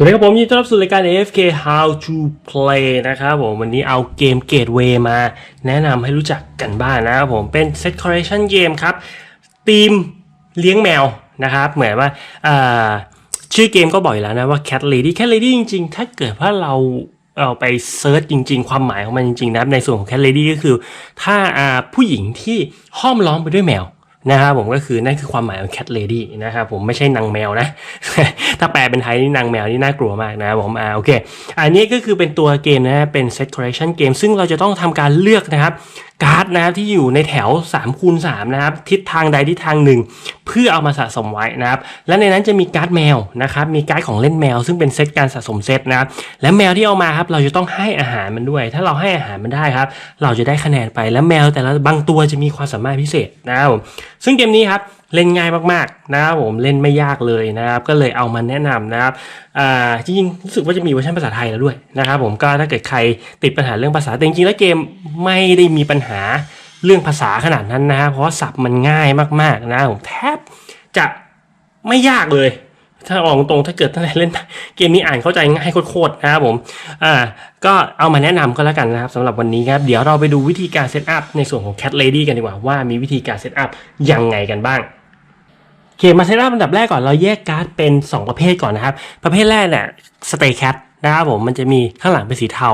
สวัสดีครับผมยินดีต้อนรับสู่รายการ AFK How to Play นะครับผมวันนี้เอาเกม Gateway มาแนะนำให้รู้จักกันบ้างนะครับผมเป็น Set Collection Game ครับทีมเลี้ยงแมวนะครับ เหมือนว่าชื่อเกมก็บอกอยู่แล้วนะว่า Cat Lady Cat Lady จริง ๆ ถ้าเกิดว่าเราเอาไปเซิร์ชจริง ๆ ความหมายของมันจริง ๆ นะในส่วนของ Cat Lady ก็คือ ถ้าผู้หญิงที่ห้อมล้อมไปด้วยแมว นะครับผมก็คือนั่นคือความหมายของ cat lady นะครับผมไม่ใช่นางแมวนะ ถ้าแปลเป็นไทยนี่นางแมวนี่น่ากลัวมากนะครับผมอ่าโอเค อันนี้ก็คือเป็นตัวเกมนะเป็น set collection เกมซึ่งเราจะต้องทำการเลือกนะครับ การ์ดนะครับที่อยู่ในแถว3คูณ3นะครับทิศทางใดทิศทางหนึ่ง เพื่อเอามาสะสมไว้นะครับและในนั้นจะมีการ์ดแมวนะครับมีการ์ดของเล่นแมว ซึ่งเป็นเซตการสะสมเซตนะครับและแมวที่เอามาครับเราจะต้องให้อาหารมันด้วย ถ้าเราให้อาหารมันได้ครับ เราจะได้คะแนนไปและแมวแต่ละบางตัวจะมีความสามารถพิเศษนะครับซึ่งเกมนี้ครับ เล่นง่ายมากๆนะครับผมเล่นไม่ยากเลยนะครับก็เลยเอามาแนะนำนะครับอ่าจริงๆรู้สึกว่าจะมีเวอร์ชันภาษาไทยแล้วด้วยนะครับผมก็ถ้าเกิดใครติดปัญหาเรื่องภาษาแต่จริงๆแล้วเกมไม่ได้มีปัญหาเรื่องภาษาขนาดนั้นนะครับเพราะศัพท์มันง่ายมากๆนะครับผมแทบจะไม่ยากเลย ถ้าออกตรงๆถ้าเกิดท่านเล่นเกมนี้อ่านเข้าใจง่ายโคตรๆนะครับผมอ่าก็เอามาแนะนำก็แล้วกันนะครับสำหรับวันนี้ครับเดี๋ยวเราไปดูวิธีการเซตอัพในส่วนของ Cat Lady กันดีกว่าว่ามีวิธีการเซตอัพยังไงกันบ้าง เคมาเซตอัพอันดับแรกก่อนเราแยกการ์ดเป็น 2 ประเภทก่อนนะครับ ประเภทแรกเนี่ย Stay Cat นะครับผมมันจะมีข้างหลังเป็นสีเทา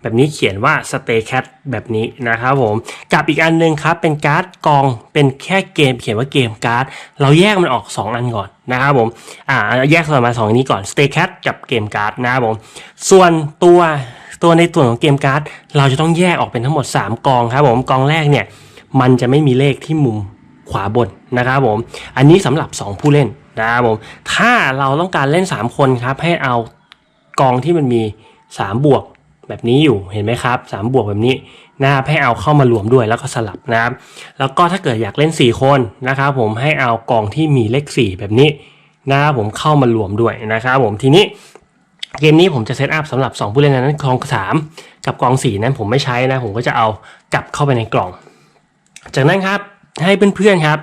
แบบนี้เขียนว่า Stay Cat แบบนี้นะครับผมกับอีกอันหนึงครับเป็นการ์ดกองเป็นแค่เกม เขียนว่าเกมการ์ด เราแยกมันออก 2 อันก่อนนะครับผมอ่าแยกส่วนมาสองอันนี้ก่อน Stay Cat กับเกมการ์ดนะครับผมส่วนตัวตัวในส่วนของเกมการ์ด เราจะต้องแยกออกเป็นทั้งหมด 3 กองครับผมกองแรกเนี่ยมันจะไม่มีเลขที่มุม ขวาบนนะครับผม อันนี้สำหรับ 2 ผู้เล่นนะครับผม ถ้าเราต้องการเล่น 3 คนครับ ให้เอากองที่มันมี 3 บวกแบบนี้อยู่เห็นไหมครับ3บวกแบบนี้นะครับให้เอาเข้ามารวมด้วยแล้วก็สลับนะครับ แล้วก็ถ้าเกิดอยากเล่น 4 คนนะครับผมให้เอากองที่มีเลข 4 แบบนี้นะครับผมเข้ามารวมด้วยนะครับผมทีนี้เกมนี้ผมจะเซตอัพสำหรับ 2 ผู้เล่นนั้นกอง 3 กับกอง 4 นั้นผมไม่ใช้นะ ผมก็จะเอากลับเข้าไปในกล่อง จากนั้นครับ ให้เพื่อนๆครับ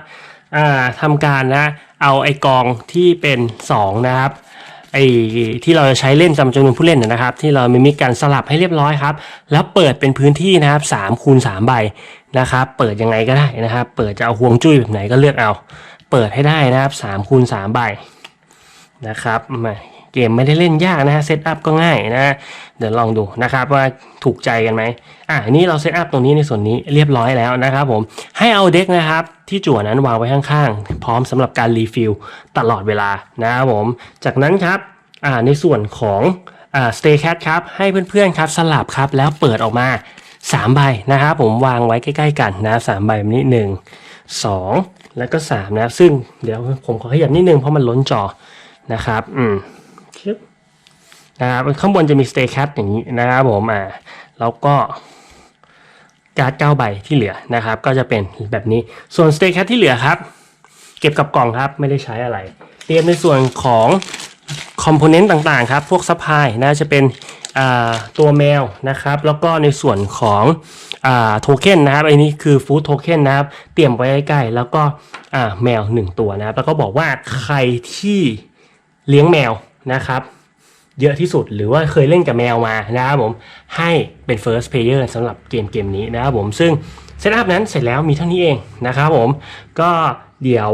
ทำการนะเอาไอกองที่เป็น2นะครับไอที่เราจะใช้เล่นจำจำนวนผู้เล่นนะครับ ที่เรามีมีการสลับให้เรียบร้อยครับ แล้วเปิดเป็นพื้นที่นะครับ3คูณ3ใบนะครับ เปิดยังไงก็ได้นะครับ เปิดจะเอาห่วงจุ้ยแบบไหนก็เลือกเอา เปิดให้ได้นะครับ3คูณ3ใบนะครับมา มไม่ได้เล่นยากนะฮะเซตอัพก็ง่ายนะเดี๋ยวลองดูนะครับว่าถูกใจกันไหมอะนี้เราเซตอัพตรงนี้ในส่วนนี้เรียบร้อยแล้วนะครับผมให้เอาเด็กนะครับที่จั่วนั้นวางไว้ข้างๆ พร้อมสำหรับการรีฟิลตลอดเวลานะครับผม จากนั้นครับอ่าในส่วนของอ่า Stay Cat ครับให้เพื่อนๆครับสลับครับแล้วเปิดออกมา3ใบนะครับผมวางไว้ใกล้ๆกันนะสามใบแบบนี้ 1 2 แล้วก็3นะซึ่งเดี๋ยวผมขอขยับนิดนึงเพราะมันล้นจอนะครับ อืม นะครับข้างบนจะมี stay cat อย่างนี้นะครับผมอ่าแล้วก็การ์ดเก้าใบที่เหลือนะครับ ก็จะเป็นแบบนี้ส่วน stay cat ที่เหลือครับ เก็บกับกล่องครับไม่ได้ใช้อะไรเตรียมในส่วนของคอมโพเนนต์ต่างๆครับ พวกซัพพลายนะจะเป็นอ่าตัวแมวนะครับ แล้วก็ในส่วนของอ่าโทเค็นนะครับอันนี้คือฟู้ดโทเค็นนะครับ เตรียมไว้ใกล้ๆแล้วก็อ่าแมว 1 ตัวนะครับ แล้วก็บอกว่าใครที่เลี้ยงแมวนะครับ เยอะที่สุด หรือว่าเคยเล่นกับแมวมานะครับผมให้เป็น first player สำหรับเกมเกมนี้นะครับผมซึ่งเซตอัพนั้นเสร็จแล้วมีเท่านี้เองนะครับผมก็เดี๋ยว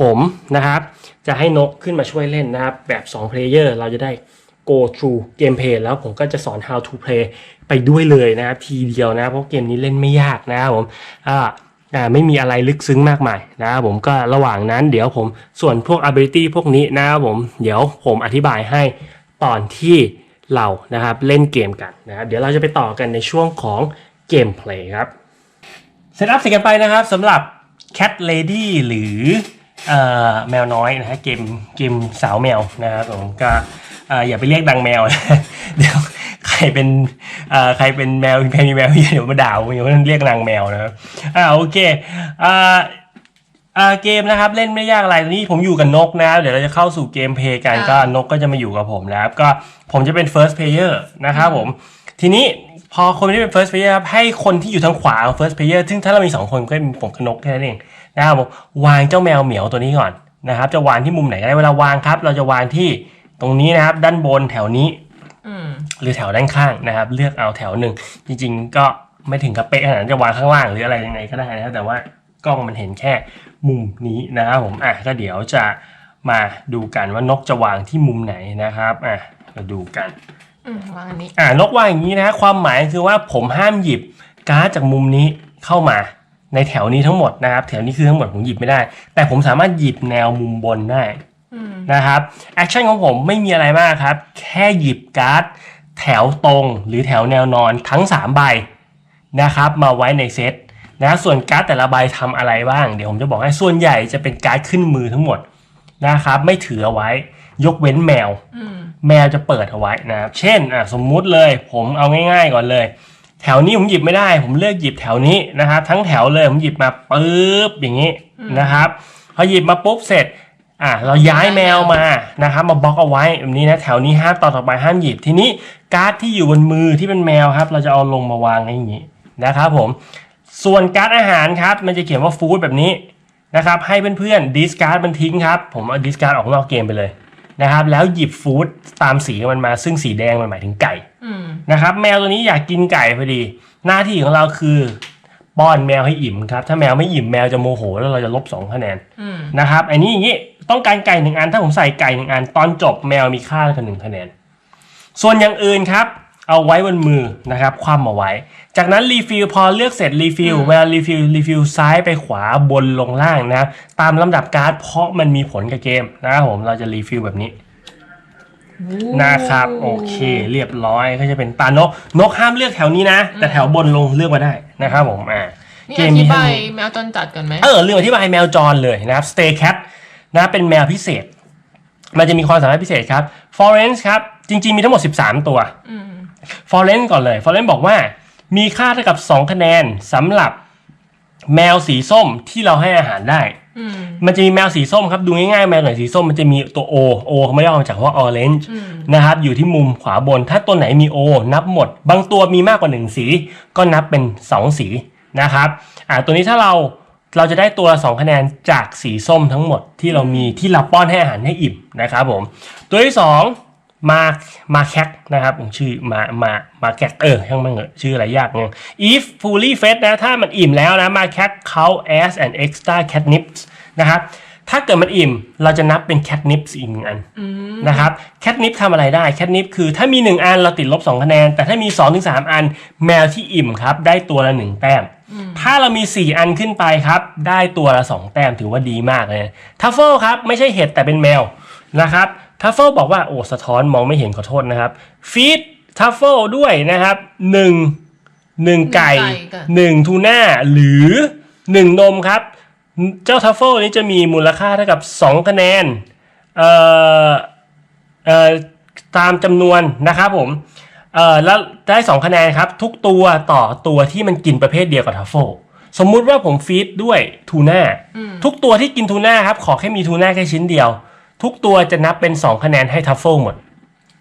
ผมนะครับจะให้นกขึ้นมาช่วยเล่นนะครับแบบ 2 player เราจะได้ go through gameplay แล้วผมก็จะสอน how to play ไปด้วยเลยนะครับทีเดียวนะเพราะเกมนี้เล่นไม่ยากนะครับผมอ่าไม่มีอะไรลึกซึ้งมากมายนะครับผมก็ระหว่างนั้นเดี๋ยวผมส่วนพวก ability พวกนี้นะครับผมเดี๋ยวผมอธิบายให้ ตอนที่เรานะครับเล่นเกมกันนะครับเดี๋ยวเราจะไปต่อกันในช่วงของเกมเพลย์ครับเซตอัพเสร็จกันไปนะครับสำหรับ Cat Lady หรือออแมวน้อยนะฮะเกมเกมสาวแมวนะครับผมก็ออย่าไปเรียกดังแมวเดี๋ยวใครเป็นใครเป็นแมวใครมีแมวเดี๋ยวมาด่าผมอย่าเรียกนางแมวนะครับอ่าโอเคอ่า อ่าเกมนะครับเล่นไม่ยากอะไรตอนนี้ผมอยู่กับนกนะครับเดี๋ยวเราจะเข้าสู่เกมเพลย์กันค่ะก็นกก็จะมาอยู่กับผมนะครับก็ผมจะเป็น first player นะครับผม ทีนี้พอคนที่เป็น first player ครับให้คนที่อยู่ทางขวาของ first player ซึ่งถ้าเรามี 2 คนก็เป็นผมกับนกแค่นั้นเองนะครับผมวางเจ้าแมวเหมียวตัวนี้ก่อนนะครับจะวางที่มุมไหนก็ได้เวลาวางครับ เราจะวางที่ตรงนี้นะครับ ด้านบนแถวนี้อืมหรือแถวด้านข้างนะครับ เลือกเอาแถวหนึ่งจริง ๆ ก็ไม่ถึงกับเป๊ะขนาดนั้นจะวางข้างล่างหรืออะไรยังไงก็ได้นะครับแต่ว่า กล้องมันเห็นแค่มุมนี้นะครับผมอะก็เดี๋ยวจะมาดูกันว่านกจะวางที่มุมไหนนะครับอะมาดูกันอืมวางอันนี้อ่านกวางอย่างนี้นะความหมายคือว่าผมห้ามหยิบการ์ดจากมุมนี้เข้ามาในแถวนี้ทั้งหมดนะครับ แถวนี้คือทั้งหมดผมหยิบไม่ได้ แต่ผมสามารถหยิบแนวมุมบนได้อืมนะครับแอคชั่นของผมไม่มีอะไรมากครับ แค่หยิบการ์ดแถวตรงหรือแถวแนวนอนทั้ง 3 ใบนะครับ มาไว้ในเซต นะส่วนการ์ดแต่ละใบทำอะไรบ้าง เดี๋ยวผมจะบอกให้ส่วนใหญ่จะเป็นการ์ดขึ้นมือทั้งหมดนะครับ ไม่ถือเอาไว้ ยกเว้นแมวอืมแมวจะเปิดเอาไว้นะครับเช่นอะสมมุติเลย ผมเอาง่าย ๆ ก่อนเลย แถวนี้ผมหยิบไม่ได้ ผมเลือกหยิบแถวนี้นะครับ ทั้งแถวเลยผมหยิบมาปุ๊บอย่างนี้นะครับพอหยิบมาปุ๊บเสร็จอะเราย้ายแมวมานะครับมาบล็อกเอาไว้แบบนี้นะแถวนี้ห้ามต่อต่อไปห้ามหยิบทีนี้การ์ดที่อยู่บนมือที่เป็นแมวครับ เราจะเอาลงมาวางอย่างนี้นะครับผม ส่วนการ์ดอาหารครับ มันจะเขียนว่าฟู้ดแบบนี้นะครับ ให้เพื่อนๆดิสการ์ดมันทิ้งครับ ผมเอาดิสการ์ดออกนอกเกมไปเลยนะครับ แล้วหยิบฟู้ดตามสีมันมา ซึ่งสีแดงมันหมายถึงไก่อืมนะครับ แมวตัวนี้อยากกินไก่พอดี หน้าที่ของเราคือป้อนแมวให้อิ่มครับ ถ้าแมวไม่อิ่มแมวจะโมโห แล้วเราจะลบ2คะแนนอืมนะครับ อันนี้อย่างนี้ต้องการไก่หนึ่งอัน ถ้าผมใส่ไก่หนึ่งอัน ตอนจบแมวมีค่ากันหนึ่งคะแนน ส่วนอย่างอื่นครับ เอาไว้บนมือนะครับคว่ำเอาไว้ จากนั้นรีฟิลพอเลือกเสร็จรีฟิลเวลารีฟิลรีฟิลซ้ายไปขวาบนลงล่างนะครับตามลำดับการ์ดเพราะมันมีผลกับเกมนะครับผมเราจะรีฟิลแบบนี้นะครับโอเค เรียบร้อยก็จะเป็นตานกนกห้ามเลือกแถวนี้นะ แต่แถวบนลงเลือกมาได้นะครับผมอ่านี่เกอมนี้ธิให้บายดูแมวจรจัดก่อนไหมเออเรื่องอธิบายแมวจรเลยนะครับ Stay Cat นะเป็นแมวพิเศษ มันจะมีความสามารถพิเศษครับ Florence ครับ จริง ๆ มีทั้งหมด 13 ตัว อืม Florence ก่อนเลย Florence บอกว่ามีค่าเท่ากับ 2 คะแนนสำหรับแมวสีส้มที่เราให้อาหารได้อืมมันจะมีแมวสีส้มครับ ดูง่ายๆ แมวหน่อยสีส้มมันจะมีตัว O O เขาไม่ได้เอามาจากคำว่า orange อืมนะครับ อยู่ที่มุมขวาบน ถ้าตัวไหนมี O นับหมด บางตัวมีมากกว่า 1 สี ก็นับเป็น 2 สีนะครับอ่าตัวนี้ถ้าเราเราจะได้ตัวละ2คะแนนจากสีส้มทั้งหมดที่เรามีที่เราป้อนให้อาหารให้อิ่มนะครับผม ตัวที่ 2 มามาแคกนะครับผมชื่อมามามาแคกเออช่างมันเหอะชื่ออะไรยากเนี่ย if fully fed นะถ้ามันอิ่มแล้วนะมาแคกเขา as an extra catnip นะครับถ้าเกิดมันอิ่ม เราจะนับเป็น catnip อีกหนึ่งอันอืมนะครับแคทนิปทำอะไรได้แคทนิปคือถ้ามี 1 อันเราติดลบ 2 คะแนน แต่ถ้ามี 2-3 อัน แมวที่อิ่มครับ ได้ตัวละ 1 แต้ม ถ้าเรามี 4 อันขึ้นไปครับ ได้ตัวละ 2 แต้มถือว่าดีมากเลยทัฟเฟิลครับ ไม่ใช่เห็ดแต่เป็นแมวนะครับ ทัฟเฟิลบอกว่าโอ้สะท้อนมองไม่เห็นขอโทษนะครับฟีดทัฟเฟิลด้วยนะครับ1 1ไก่1ทูน่าหรือ1นมครับ เจ้าทัฟเฟิลนี้จะมีมูลค่าเท่ากับ2คะแนนเอ่อเอ่อตามจำนวนนะครับผมเอ่อแล้วได้2คะแนนครับ ทุกตัวต่อตัวที่มันกินประเภทเดียวกับทัฟเฟิลสมมุติว่าผมฟีดด้วยทูน่าทุกตัวที่กินทูน่าครับ ขอแค่มีทูน่าแค่ชิ้นเดียว ทุกตัวจะนับเป็น 2 คะแนนให้ทัฟเฟิลหมด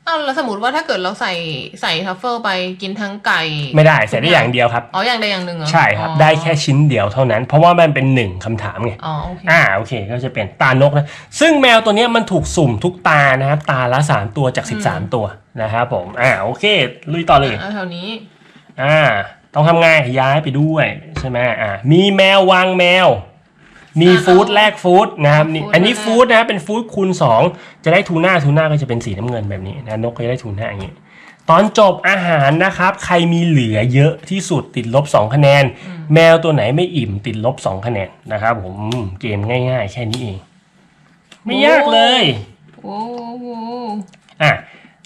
อ้าวแล้วสมมติว่าถ้าเกิดเราใส่ใส่ทัฟเฟิลไปกินทั้งไก่ไม่ได้ใส่ได้อย่างเดียวครับ อ๋ออย่างใดอย่างหนึ่งเหรอใช่ครับ อ๋อได้แค่ชิ้นเดียวเท่านั้น เพราะว่ามันเป็นหนึ่งคำถามไง อ๋อโอเคอ่าโอเคก็จะเป็นตานกนะ ซึ่งแมวตัวเนี้ยมันถูกสุ่มทุกตานะครับ ตาละ3ตัวจาก13ตัวนะครับผม อ่าโอเค ลุยต่อเลยอ่าแถวนี้อ่า ต้องทำไงย้ายไปด้วยใช่ไหมอ่ามีแมววางแมว มีฟู้ดแลกฟู้ดนะครับนี่อันนี้ฟู้ดนะครับเป็นฟู้ดคูณ 2 จะได้ทูน่าทูน่าก็จะเป็นสีน้ำเงินแบบนี้นะนกก็จะได้ทูน่าอย่างนี้ตอนจบอาหารนะครับ ใครมีเหลือเยอะที่สุดติดลบ 2 คะแนน แมวตัวไหนไม่อิ่มติดลบ 2 คะแนนนะครับผมอืมเกมง่าย ๆ แค่นี้เอง ไม่ยากเลยโอ้โหอะ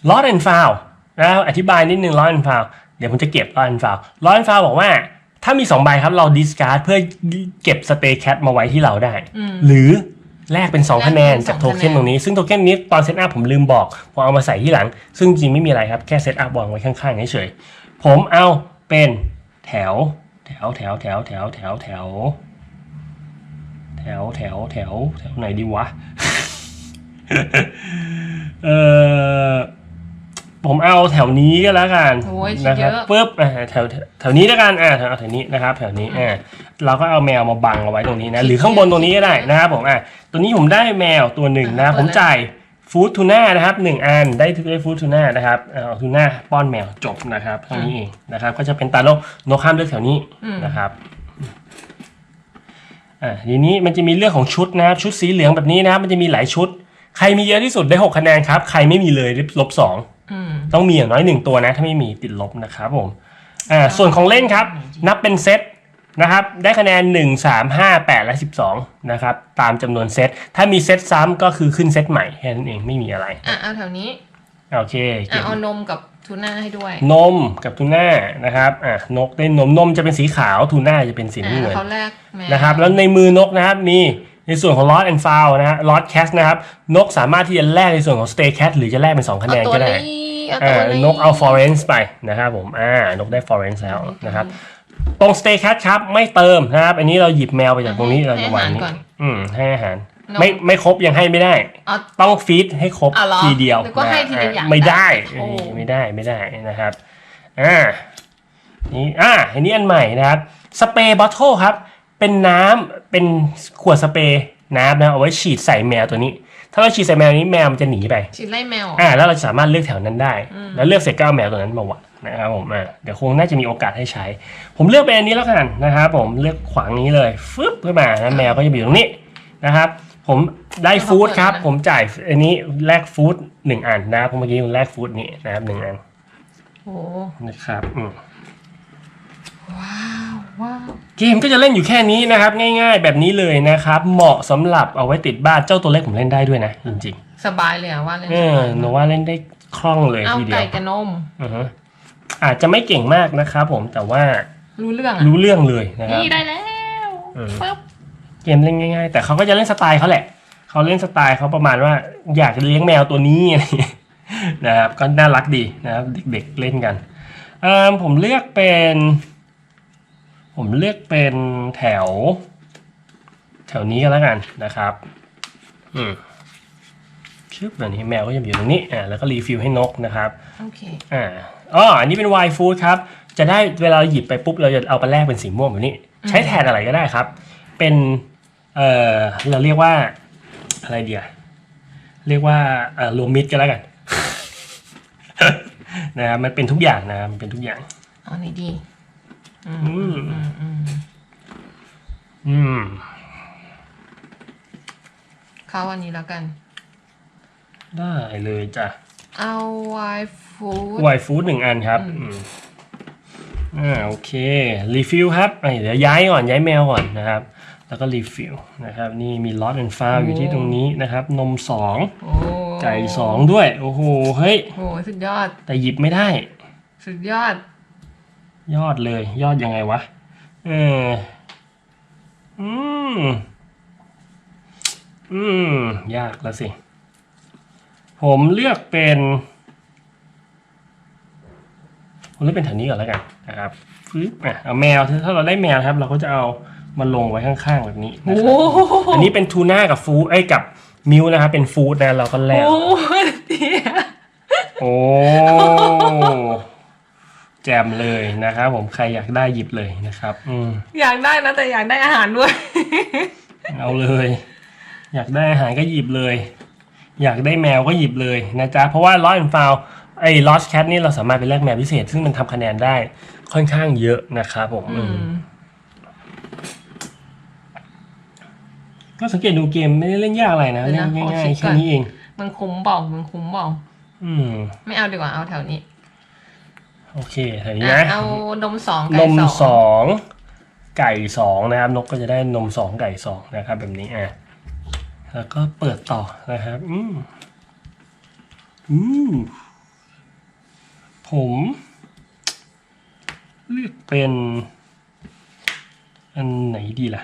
lost and found นะครับอธิบายนิดนึง lost and found เดี๋ยวผมจะเก็บ lost and found lost and found บอกว่า ถ้ามีสองใบครับเราดิสการ์ดเพื่อเก็บสเตย์แคทมาไว้ที่เราได้หรือแลกเป็น2คะแนนจากโทเค็นตรงนี้ ซึ่งโทเค็นนี้ตอนเซตอัพผมลืมบอกผมเอามาใส่ที่หลัง ซึ่งจริงไม่มีอะไรครับ แค่เซตอัพวางไว้ข้างๆเฉยๆผมเอาเป็นแถว แถวแถวแถวแถวแถวแถว แถวแถวแถวแถวไหนดีวะ เออ ผมเอาแถวนี้ก็แล้วกันโอ้ยคิดนะคเยรับอะ ปุ๊บอ่าแถวแถวนี้แล้วกันอ่าแถวแถวนี้นะครับแถวนี้อ่าเราก็เอาแมวมาบังเอาไว้ตรงนี้นะหรือข้างบนตรงนี้ก็ได้นะครับผมอ่าตัวนี้ผมได้แมวตัวหนึ่งนะอ่าผมจ่ายฟู้ดทูน่านะครับหนึ่งอันได้ทุกได้ฟู้ดทูน่านะครับเอาทูน่าป้อนแมวจบนะครับเท่านี้เองนะครับก็จะเป็นตาโนกนกข้ามเลือกแถวนี้อืม นะครับอ่าทีนี้มันจะมีเรื่องของชุดนะครับชุดสีเหลืองแบบนี้นะครับมันจะมีหลายชุด ใครมีเยอะที่สุดได้6คะแนนครับ ใครไม่มีเลยได้ลบสองอืม ต้องมีอย่างน้อยหนึ่งตัวนะถ้าไม่มีติดลบนะครับผมอ่าส่วนของเล่นครับ นับเป็นเซตนะครับได้คะแนน 1 3 5 8 และ 12 นะครับ ตามจำนวนเซต ถ้ามีเซตซ้ำก็คือขึ้นเซตใหม่แค่นั้นเองไม่มีอะไร อะเอาแถวนี้ โอเคอะเก็บเอานมกับทูน่าให้ด้วย นมกับทูน่านะครับอะนกได้นมนมจะเป็นสีขาวทูน่าจะเป็นสีอะน้ำเงินเขาแรกแมวนะครับ แล้วในมือนกนะครับมี ในส่วนของ Lost and Found นะฮะ Lost Cat นะครับ นกสามารถที่จะแลกในส่วนของ Stay Cat หรือจะแลกเป็น 2 คะแนเอานตัวก็ได้นี้เอาอ่าตัวนี้นกเอา Florence ไปนะครับผมอ่านกได้ Florence แล้วนะครับตรง Stay Cat ครับ ไม่เติมนะครับ อันนี้เราหยิบแมวไปจากตรงนี้เราให้จะอาวางหารนี้ก่อนอืมให้อาหารนกไม่ไม่ครบยังให้ไม่ได้เอาต้องฟีดให้ครบอะเหรอทีเดียวนึกว่าให้ทีละอย่างไม่ได้โอ้ไม่ได้ไม่ได้นะครับอ่านี่อ่าอันนี้อันใหม่นะครับสเปรย์บอทเทิลครับ เป็นน้ำเป็นขวดสเปรย์น้ำนะเอาไว้ฉีดใส่แมวตัวนี้ ถ้าเราฉีดใส่แมวนี้แมวมันจะหนีไป ฉีดไล่แมวอ่าแล้วเราจะสามารถเลือกแถวนั้นได้อืมแล้วเลือกเสร็จก็เอาแมวตัวนั้นมาวางนะครับผมอ่าเดี๋ยวคงน่าจะมีโอกาสให้ใช้ ผมเลือกเป็นอันนี้แล้วกันนะครับผมเลือกขวางนี้เลยฟึบขึ้นมานะแมวก็จะอยู่ตรงนี้นะครับ ผมได้ฟู้ดครับ ผมจ่ายอันนี้แลกฟู้ดหนึ่งอันนะครับผมเมื่อกี้ผมแลกฟู้ดนี้นะครับหนึ่งอันโอ้นะครับอืมว้าวว้าว เกมก็จะเล่นอยู่แค่นี้นะครับ ง่าย ๆ แบบนี้เลยนะครับ เหมาะสำหรับเอาไว้ติดบ้านเจ้าตัวเล็กผมเล่นได้ด้วยนะ จริงสบายเลยอะว่าเล่นๆเออหนูว่าเล่นได้คล่องเลยเอาทีเดียไก่วกับนมอือฮะอาจจะไม่เก่งมากนะครับผมแต่ว่ารู้เรื่องอะรู้เรื่องเลยนะครับนี่ได้แล้วเออปึ๊บเกมเล่นง่าย ๆ แต่เขาก็จะเล่นสไตล์เขาแหละเขาเล่นสไตล์เขาประมาณว่า อยากจะเลี้ยงแมวตัวนี้อะไรอย่างเงี้ยนะครับก็น่ารักดีนะครับเด็กๆเล่นกันเออผมเลือกเป็น ผมเลือกเป็นแถว แถวนี้ก็แล้วกันนะครับอืมชึบแบบนี้แมวก็จะอยู่ตรงนี้อ่าแล้วก็รีฟิลให้นกนะครับโอเคอ่าอ๋ออันนี้เป็นไวฟู้ดครับ จะได้เวลาเราหยิบไปปุ๊บ เราจะเอาไปแลกเป็นสีม่วงแบบนี้ ใช้แทนอะไรก็ได้ครับ เป็นเอ่อเราเรียกว่าอะไรเดียเรียกว่าเอ่อรวมมิตรกันแล้วกันนะครับมันเป็นทุกอย่างนะครับมันเป็นทุกอย่างเอาไหนดี อืมอืมเข้าอันนี้แล้วกัน ได้เลยจ้ะ เอาไวฟูดไวฟูดหนึ่งอันครับอ่าโอเครีฟิลครับเดี๋ยวย้ายก่อนย้ายแมวก่อนนะครับ แล้วก็รีฟิลนะครับ นี่มีลอตแอนด์ฟาวอยู่ที่ตรงนี้นะครับ นมสองไก่สองด้วย โอ้โห เฮ้ยโหสุดยอด แต่หยิบไม่ได้ สุดยอด ยอดเลย ยอดยังไงวะ เออ อืม อืม ยากแล้วสิ ผมเลือกเป็น ผมเลือกเป็นแถวนี้ก่อนแล้วกันนะครับฟึบอะเอาแมว ถ้าเราได้แมวนะครับ เราก็จะเอามาลงไว้ข้างๆแบบนี้นะโอ้ครับโหอันนี้เป็นทูน่ากับฟูดไอ้ยกับมิวนะครับเป็นฟูดนะเราก็แลกโอ้โหเตี้ยโอ้ แจมเลยนะครับผมใครอยากได้หยิบเลยนะครับ อืมอยากได้นะแต่อยากได้อาหารด้วย เอาเลย อยากได้อาหารก็หยิบเลย อยากได้แมวก็หยิบเลยนะจ๊ะเพราะว่า Lost and Found ไอ้ Lost Cat นี่เราสามารถไปแลกแมวพิเศษ ซึ่งมันทำคะแนนได้ค่อนข้างเยอะนะครับผมอือืมมก็สังเกตดูเกมไม่ได้เล่นยากอะไรนะเดี๋เล่ยวนนะของ่ายคิดๆก่แค่อน นี้เอง มันคุ้มเปล่ามันคุ้มเปล่าอืม ไม่เอาดีกว่าเอาแถวนี้ โอเคแถวนี้อะนะเอานมสองนไก่มสสององไก่สองนะครับ นกก็จะได้นมสองไก่สองนะครับ แบบนี้อะแล้วก็เปิดต่อนะครับ อืมอืมผม เลือกเป็น อันไหนดีล่ะ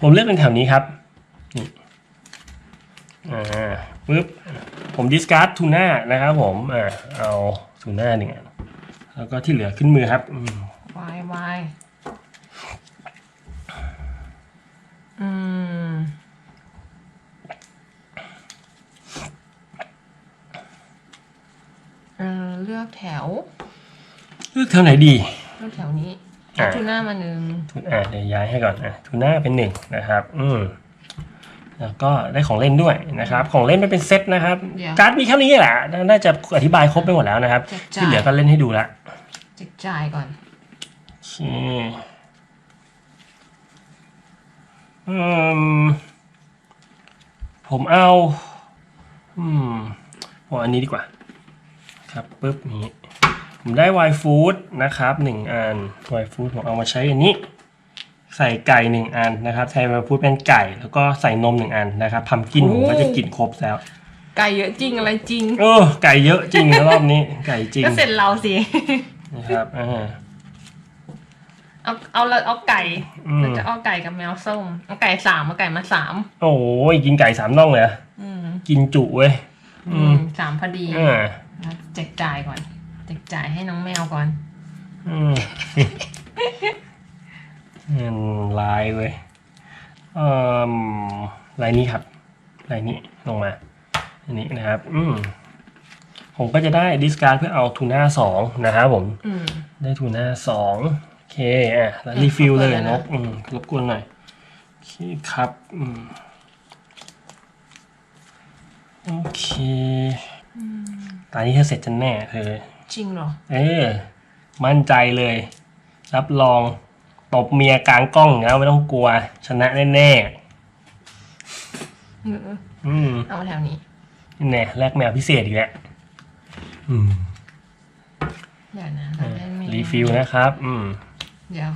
ผมเลือกเป็นแถวนี้ครับนี่อ่าปึ๊บผมดิสการ์ดทูน่านะครับผมอ่าเอาทูน่าหนึ่งอัน แล้วก็ที่เหลือขึ้นมือครับอืมวายวายอืม เออเลือกแถว เลือกแถวไหนดี เลือกแถวนี้อะเอาทูน่ามาหนึ่งทุนอ่าเดี๋ยวย้ายให้ก่อนอะทูน่าเป็นหนึ่งนะครับ อืมแล้วก็ได้ของเล่นด้วยนะครับ ของเล่นไม่เป็นเซตนะครับ เดี๋ยว การ์ดมีแค่นี้แหละน่าจะอธิบายครบไปหมดแล้วนะครับแจกจ่ายที่เหลือก็เล่นให้ดูละแจกจ่ายก่อน โอเคอืมผมเอาอืมผมเอาอันนี้ดีกว่า ครับปุ๊บนี้ผมได้ Y food นะครับหนึ่งอัน Y food ผมเอามาใช้อันนี้ ใส่ไก่หนึ่งอันนะครับแทน Y food เป็นไก่ แล้วก็ใส่นมหนึ่งอันนะครับพัมกินผมก็จะกินครบแล้ว ไก่เยอะจริงอะไรจริง เออไก่เยอะจริงนะรอบนี้ ไก่จริง ก็เสร็จเราสิ นะครับอ่าเอาเอาละเอาไก่อืมเราจะเอาไก่กับแมวส้มเอาไก่สามเอาไก่มาสามโอ้ยกินไก่สามน่องเลยเหรออืมกินจุเว้ยอืมสามพอดีอ่าแล้วแจกจ่ายก่อนแจกจ่ายให้น้องแมวก่อน อืมอืมลายเว้ยอืมลายนี้ครับลายนี้ลงมา อันนี้นะครับ อืม ผมก็จะได้ดิสการ์ดเพื่อเอาทูน่าสองนะครับผมอืมได้ทูน่าสองโอเคอะแล้วรีฟิลเลยขอบคุณเลยนนะกอืมรบกวนหน่อยโอเคครับอืมโอเคตอนนี้เธอเสร็จจะแน่เธอจริงเหรอ เออ มั่นใจเลย รับรองตบเมียกลางกล้องแล้วไม่ต้องกลัว ชนะแน่เออๆอืมเอามาแถวนี้นี่แน่แลกแมวพิเศษอีกแล้ว อืมเดี๋ยวนะเราได้แมวรีฟิลนะครับ อืมเดี๋ยว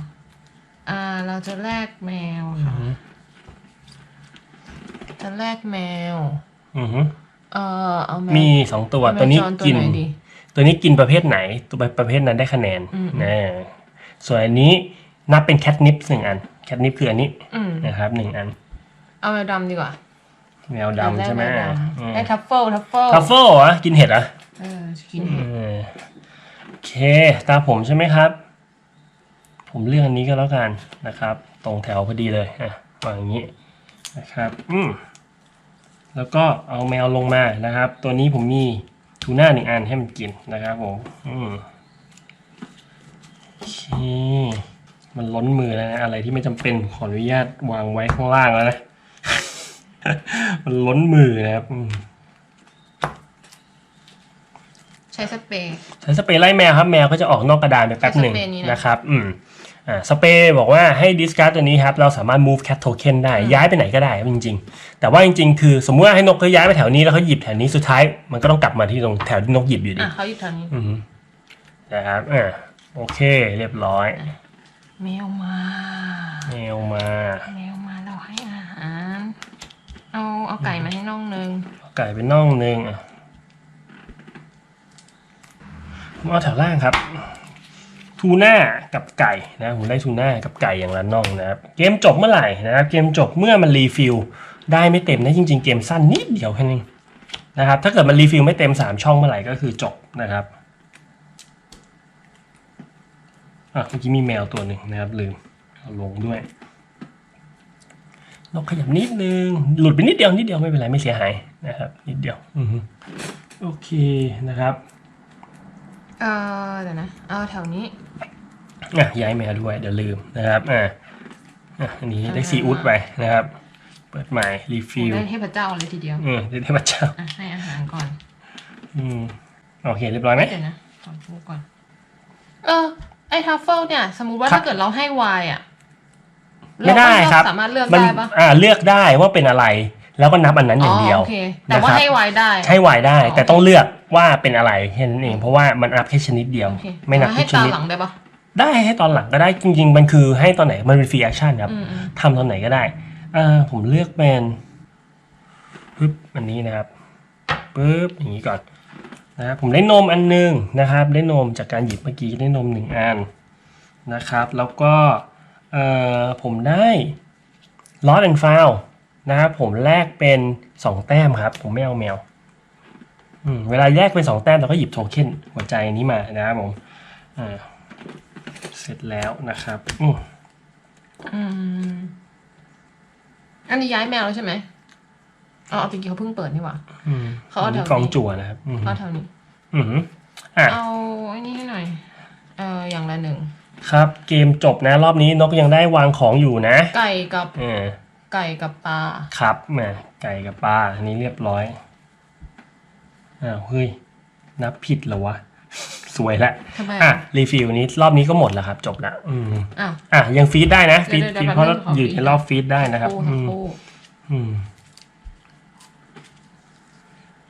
อ่า เราจะแลกแมวค่ะ จะแลกแมว อือฮึเอ่อเอาแมวมีสองตัวเอาแมตัวนี้จรกิน ไหดี ตัวนี้กินประเภทไหน ตัวประเภทนั้นได้คะแนนอืม นะส่วนอันนี้นับเป็นแคทนิปหนึ่งอัน แคทนิปคืออันนี้อืมนะครับหนึ่งอัน เอาแมวดำดีกว่า แมวดำใช่ไหมด้แวอืมดำได้ทัฟเฟิลทัฟเฟิลทัฟเฟิลเหรอกินเห็ดเหรอเออกินเห็ดเออโอเค ตาผมใช่ไหมครับ ผมเลือกอันนี้ก็แล้วกันนะครับ ตรงแถวพอดีเลยอะวางอย่างนี้นะครับอืมแล้วก็เอาแมวลงมานะครับ ตัวนี้ผมมีทูน่าหนึ่งอันให้มันกินนะครับผมอืมโอเคมันล้นมือแล้วนะอะไรที่ไม่จำเป็นขออนุญาตวางไว้ข้างล่างแล้วนะ มันล้นมือนะครับอืมใช้สเปรย์ ใช้สเปรย์ไล่แมวครับ แมวก็จะออกนอกกระดานไปแป๊บหนึ่งใช้สเปรย์นี้นะ นะครับ อืม อ่า สเปรย์บอกว่าให้ดิสการ์ดตัวนี้ครับ เราสามารถ move cat token ได้ ย้ายไปไหนก็ได้ครับจริง ๆ แต่ว่าจริง ๆ คือ สมมติว่าให้นกเขาย้ายไปแถวนี้แล้วเขาหยิบแถวนี้สุดท้าย มันก็ต้องกลับมาที่ตรงแถวที่นกหยิบอยู่ดี อะเขาอยู่แถวนี้ อืมนะครับ อ่า โอเค เรียบร้อย แมวมา แมวมา แมวมาเราให้อาหาร เอาเอาไก่มาให้น้องหนึ่งเอาไก่ไปน่องหนึงอะผมเอาแถวล่างครับ ทูน่ากับไก่นะผมได้ทูน่ากับไก่อย่างละน่องนะครับเกมจบเมื่อไหร่นะครับเกมจบเมื่อมันรีฟิลได้ไม่เต็มนะจริง ๆ เกมสั้นนิดเดียวแค่นี้นะครับถ้าเกิดมันรีฟิลไม่เต็ม 3 ช่องเมื่อไหร่ก็คือจบนะครับอะเมื่อกี้มีแมวตัวหนึ่งนะครับลืมเอาลงด้วย นกขยับนิดนึง หลุดไปนิดเดียวนิดเดียวไม่เป็นไรไม่เสียหายนะครับ นิดเดียวอือฮึโอเคนะครับ เออเดี๋ยวนะ เอาแถวนี้อะย้ายแมวด้วยเดี๋ยวลืมนะครับอะอะอันนี้ได้ซีอุดไปนะครับ เปิดใหม่รีฟิลได้เทพเจ้าเลยทีเดียวอืมได้เทพเจ้าอะให้อาหารก่อน อืมโอเคเรียบร้อยไหมเดี๋ยวนะขอพูดก่อน เออไอ้ทัฟเฟิลเนี่ย สมมุติว่าครับถ้าเกิดเราให้วายอะ ไม่ได้ครับเาก็เลือกสามารถเลือกมันได้ปะอ่าเลือกได้ว่าเป็นอะไร แล้วก็นับอันนั้นอย่างเดียวโอเคแต่ว่านะครับให้วายได้ให้วายได้อ๋อแต่ต้องเลือกว่าเป็นอะไรแค่นั้นเองเพราะว่ามันนับแค่ชนิดเดียวโอเคไม่นับให้ทุกชตานิดหลังได้ปะได้ให้ตอนหลังก็ได้จริง ๆ มันคือให้ตอนไหนมันเป็นฟรีแอคชั่นครับอืมอืมทำตอนไหนก็ได้อ่าผมเลือกเป็นปึ๊บอันนี้นะครับปึ๊บอย่างนี้ก่อนนะครับผมได้นมอันหนึงนะครับ ได้นมจากการหยิบเมื่อกี้ได้นมหนึ่งอันนะครับ แล้วก็เอ่อ ผมได้ลอสแอนฟาวนะครับผมแลกเป็นสองแต้มครับ ผมไม่เอาแมวอืมเวลาแยกเป็นสองแต้มเราก็หยิบโทเค็นหัวใจนี้มานะครับผมอ่าเสร็จแล้วนะครับอืมอืมอันนี้ย้ายแมวแล้วใช่ไหมอ๋อเอาตะกี้เขาเพิ่งเปิดนี่หว่าอืมเขาเอาแถวนี้กองจั่วนะครับอืมก็แถวนี้ อืมอะเอาไอ้นี่ให้หน่อย เอออย่างละหนึ่ง ครับเกมจบนะรอบนี้นกยังได้วางของอยู่นะไก่กับเออไก่กับปลาครับแหมไก่กับปลาอันนี้เรียบร้อยอ้าวเฮ้ยนับผิดเหรอวะ สวยละทำไมอะอะรีฟิลนี้รอบนี้ก็หมดแล้วครับ จบละอืมอ้าวอะยังฟีดได้นะฟีดเดี๋ยวฟีดเดี๋ยวเพราะเราแป๊บนึงขออยู่ฟีดในรอบฟีดได้นะครับ คู่อืมคู่ อืม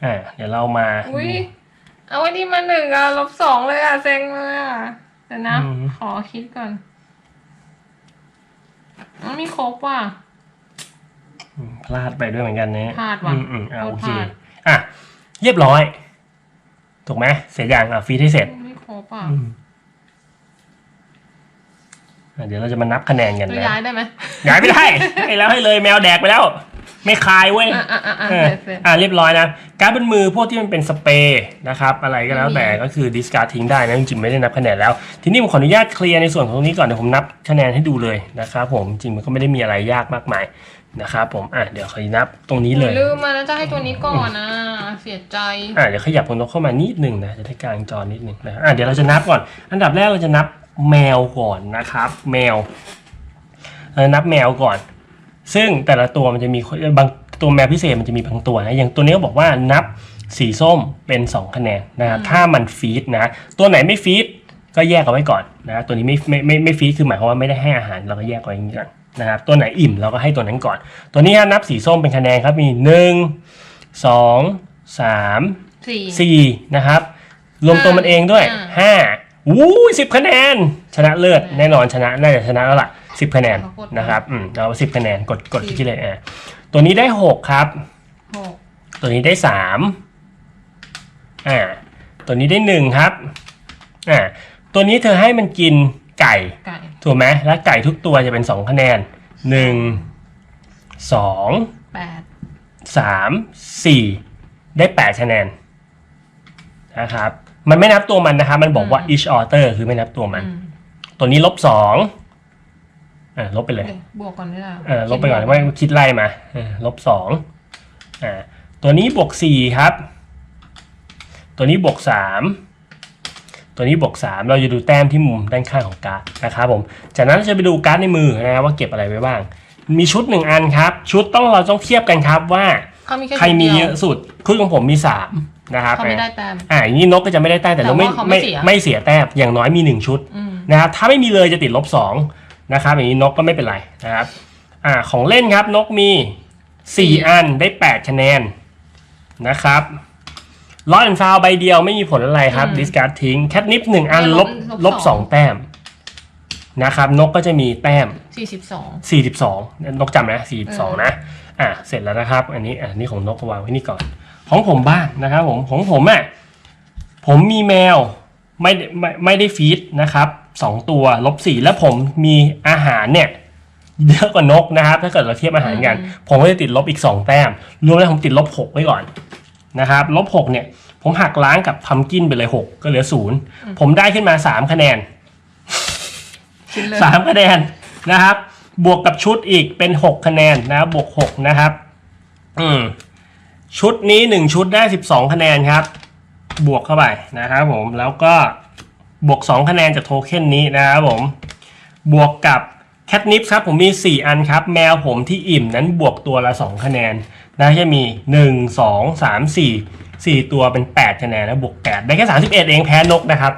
อ่าเดี๋ยวเรามาอุ้ยเอาวันนี้มาหนึ่งอะลบสองเลยอะเซ็งเลยอะ เดี๋ยวนะ อืม ขอคิดก่อนมันมีครบว่ะ อืมพลาดไปด้วยเหมือนกันนะพลาดว่ะอืมอืมอ่าโทษโอเคพลาด อะเรียบร้อย ถูกไหมเสร็จยังอะฟีดให้เสร็จไม่ครบอะอืมอะเดี๋ยวเราจะมานับคะแนนกันจะนะย้ายได้ไหมย้ายไม่ได้ ให้แล้วให้เลยแมวแดกไปแล้ว ไม่คายเว้ยอะอะอะอะเออเสร็จเสร็จอ่าเรียบร้อยนะ การดบนมือพวกที่มันเป็นสเปรย์นะครับ อะไรก็แล้วไม่มีแต่ก็คือดิสการ์ดทิ้งได้นะจริงๆไม่ได้นับคะแนนแล้ว ทีนี้ผมขออนุญาตเคลียร์ในส่วนของตรงนี้ก่อนเดี๋ยวผมนับคะแนนให้ดูเลยนะครับผมจริงมันก็ไม่ได้มีอะไรยากมากมายนะครับผมอะเดี๋ยวขอนับตรงนี้เลย ลืมมาแล้วจะให้ตัวนี้ก่อนนะเสียใจ อะเดี๋ยวขยับคนนกเข้ามานิดหนึ่งนะจะได้กลางจอนิดหนึ่งนะอะเดี๋ยวเราจะนับก่อน อันดับแรกเราจะนับแมวก่อนนะครับ แมวเราจะนับแมวก่อน ซึ่งแต่ละตัวมันจะมีบางตัวแมวพิเศษมันจะมีบางตัวนะอย่างตัวนี้ก็บอกว่านับสีส้มเป็น 2 คะแนนนะครับถ้ามันฟีดนะ ตัวไหนไม่ฟีดก็แยกเอาไว้ก่อนนะตัวนี้ไม่ไม่ไม่ไม่ฟีดคือหมายความว่าไม่ได้ให้อาหารเราก็แยกเอาไว้อย่างนี้ก่อนนะครับตัวไหนอิ่มเราก็ให้ตัวนั้นก่อน ตัวนี้ถ้านับสีส้มเป็นคะแนนครับมีหนึ่งสองสามสี่สี่นะครับรวมตัวมันเองด้วยอ่าห้าวู้สิบคะแนน ชนะเลิศแน่นอนชนะน่าจะชนะแล้วล่ะ สิบคะแนนขอบคุณนะครับอืมเราสิบคะแนนกดกดสิบที่เลยอะตัวนี้ได้หกครับ หกตัวนี้ได้สามอ่าตัวนี้ได้หนึ่งครับอ่าตัวนี้เธอให้มันกินไก่ ไก่ถูกไหมแล้วไก่ทุกตัวจะเป็นสองคะแนนหนึ่งสองแปดสามสี่ได้แปดคะแนนนะครับ มันไม่นับตัวมันนะครับ มันบอกว่า each author คือไม่นับตัวมัน อืมตัวนี้ลบสอง อ่าลบไปเลยเดี๋ยวบวกก่อนได้ละเออลบไปก่อนว่าคิดไล่มาเออลบสองอ่าตัวนี้บวกสี่ครับ ตัวนี้บวกสามตัวนี้บวกสามเราจะดูแต้มที่มุมด้านข้างของการ์ดนะครับผม จากนั้นเราจะไปดูการ์ดในมือนะครับว่าเก็บอะไรไว้บ้าง มีชุดหนึ่งอันครับ ชุดต้องเราต้องเทียบกันครับว่าเขามีแค่ใครมีชุดเยดีวอะสุดคุยของผมมีสามนะครับเขาไม่ได้แต้มอ่าอย่างนี้นกก็จะไม่ได้แต้มแต่แต่นกไม่ว่าเขาไม่ไม่เสียไม่เสียแต้มอย่างน้อยมีหนึ่งชุดอืมนะครับถ้าไม่มีเลยจะติดลบสอง นะครับอย่างนี้นกก็ไม่เป็นไรนะครับอ่าของเล่นครับนกมีสี่อันได้แปดคะแนนนะครับลอดแอนฟาวใบเดียวไม่มีผลอะไรครับดิสการ์ดทิ้งแคทนิปหนึ่งอันลบลบสองแต้มนะครับนกก็จะมีแต้มสี่สิบสอง42 นกจำนะ 42 นะ อะเสร็จแล้วนะครับ อันนี้อันนี้ของนกก็วางไว้นี่ก่อน ของผมบ้างนะครับผมของผมอะผมมีแมวไม่ได้ไม่ไม่ได้ฟีดนะครับ สองตัวลบสี่แล้วผมมีอาหารเนี่ยเยอะกว่านกนะครับ ถ้าเกิดเราเทียบอาหารกัน ผมก็จะติดลบอีก 2 แต้ม รวมแล้วผมติดลบ 6 ไว้ก่อนนะครับลบ 6 เนี่ย ผมหักล้างกับพัมกินไปเลย 6 ก็เหลือ 0 ผมได้ขึ้นมา 3 คะแนนชิ้นเลยสามคะแนนนะครับ บวกกับชุดอีกเป็นหกคะแนนนะครับบวกหกนะครับ อืมชุดนี้หนึ่งชุดได้สิบสองคะแนนครับ บวกเข้าไปนะครับผมแล้วก็ บวกสองคะแนนจากโทเค็นนี้นะครับผม บวกกับแคทนิปครับ ผมมี 4 อันครับ แมวผมที่อิ่มนั้นบวกตัวละ 2 คะแนนนะจะมี 1 2 3 4 4 ตัวเป็น 8 คะแนนแล้วบวก 8 ได้แค่ 31 เองแพ้นกนะครับ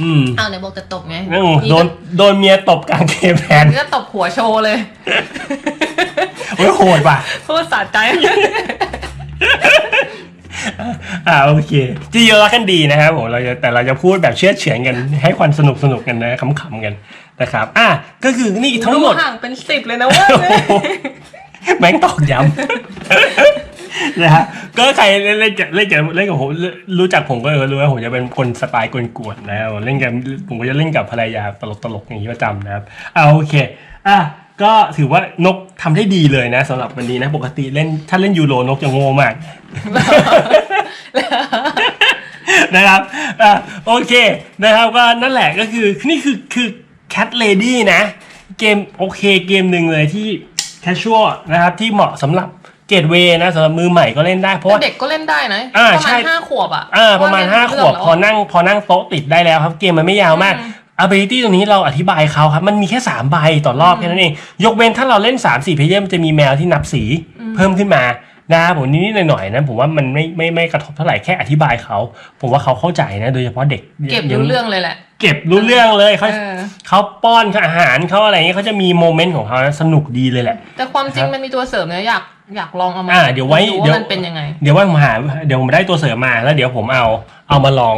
อืมอ้าวไหนบอกจะตบไงอืมโดนโดนเมียตบกลางเกมแทนนี่ก็ตบหัวโชว์เลยโอ้ยโหดว่ะโคตรสะใจ อ่าโอเคที่เยอะกันดีนะครับผมเราจะแต่เราจะพูดแบบเชื่อดเฉือนกันให้ความสนุกสนุกกันนะขำๆกันนะครับ อะก็คือนี่ทั้งหมดห่างเป็นสิบเลยนะเว่าโอ้โหแม่งตอกย้ำนะฮะก็ใครเล่นเล่นกับเล่นกับเล่นกับผมรู้จักผมก็รู้ว่าผมจะเป็นคนสไตล์กวนๆนะครับเล่นกันผมก็จะเล่นกับภรรยาตลกๆอย่างนี้ประจำนะครับอ่าโอเค อะ ก็ถือว่านกทำได้ดีเลยนะสำหรับวันนี้นะปกติเล่นถ้าเล่นยูโรนกจะโง่มาก นะครับอะโอเคนะครับก็นั่นแหละก็คือนี่คือคือ Cat Lady นะ เกมโอเคเกมหนึ่งเลยที่ casual นะครับที่เหมาะสำหรับเกตเวนะสำหรับมือใหม่ก็เล่นได้เพราะว่า เด็กก็เล่นได้นะอ่าประใช่ มาณห้าขวบอะอ่าประมาณว่ห้าเล่นขวบเรื่องพอนั่งพอนั่งโต๊ะติดได้แล้วครับเกมมันไม่ยาวมากอืม ability ตรงนี้เราอธิบายเขาครับ มันมีแค่ 3 ใบต่อรอบแค่นั้นเอง ยกเว้นถ้าเราเล่น 3 4เพย์มันจะมีแมวที่นับสีเพิ่มขึ้นมานะครับผมนิดๆหน่อยๆนะผมว่ามันไม่ไม่ไม่กระทบเท่าไหร่แค่อธิบายเขา ผมว่าเขาเข้าใจนะ โดยเฉพาะเด็ก เก็บยัรู้เรื่องเลยแหละ เก็บรู้เรื่องเลยเขาเออ เขาป้อนเขาอาหารเขาอะไรเงี้ยเขาจะมีโมเมนต์ของเขานะสนุกดีเลยแหละ แต่ความจริงมันมีตัวเสริมนะอยากอยากลองเอามาอ่าเดี๋ยวไว้ดูเดี๋ยว ว่ามันเป็นยังไง เดี๋ยวว่าผมหาเดี๋ยวผมได้ตัวเสริมมาแล้วเดี๋ยวผมเอาเอามาลอง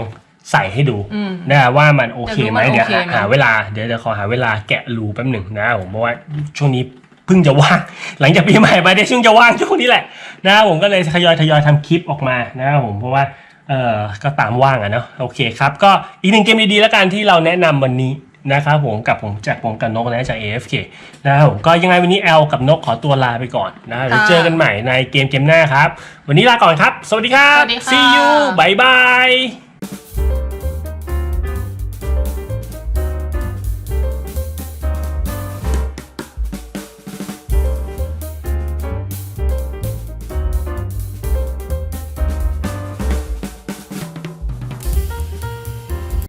ใส่ให้ดูอืมนะว่ามันโอเคไหมอยากรู้มันเดี๋ยวโอเคหาไหมหาเวลาเดี๋ยวเดี๋ยวขอหาเวลาแกะรูแป๊บหนึ่งนะผมเพราะว่าช่วงนี้เพิ่งจะว่างหลังจากปีใหม่ไปได้ช่วงจะว่างช่วงนี้แหละนะผมก็เลยทยอยทยอยทำคลิปออกมานะครับผมเพราะว่าเออก็ตามว่างอะเนาะโอเคครับก็อีกหนึ่งเกมดีๆแล้วกันที่เราแนะนำวันนี้นะครับผมกับผมจากผมกับนกนะจาก AFK นะครับผมก็ยังไงวันนี้แอลกับนกขอตัวลาไปก่อนนะเดี๋ยวเจอกันใหม่ในเกมเกมหน้าครับ วันนี้ลาก่อนครับ สวัสดีครับสวัสดีค่ะ see you bye bye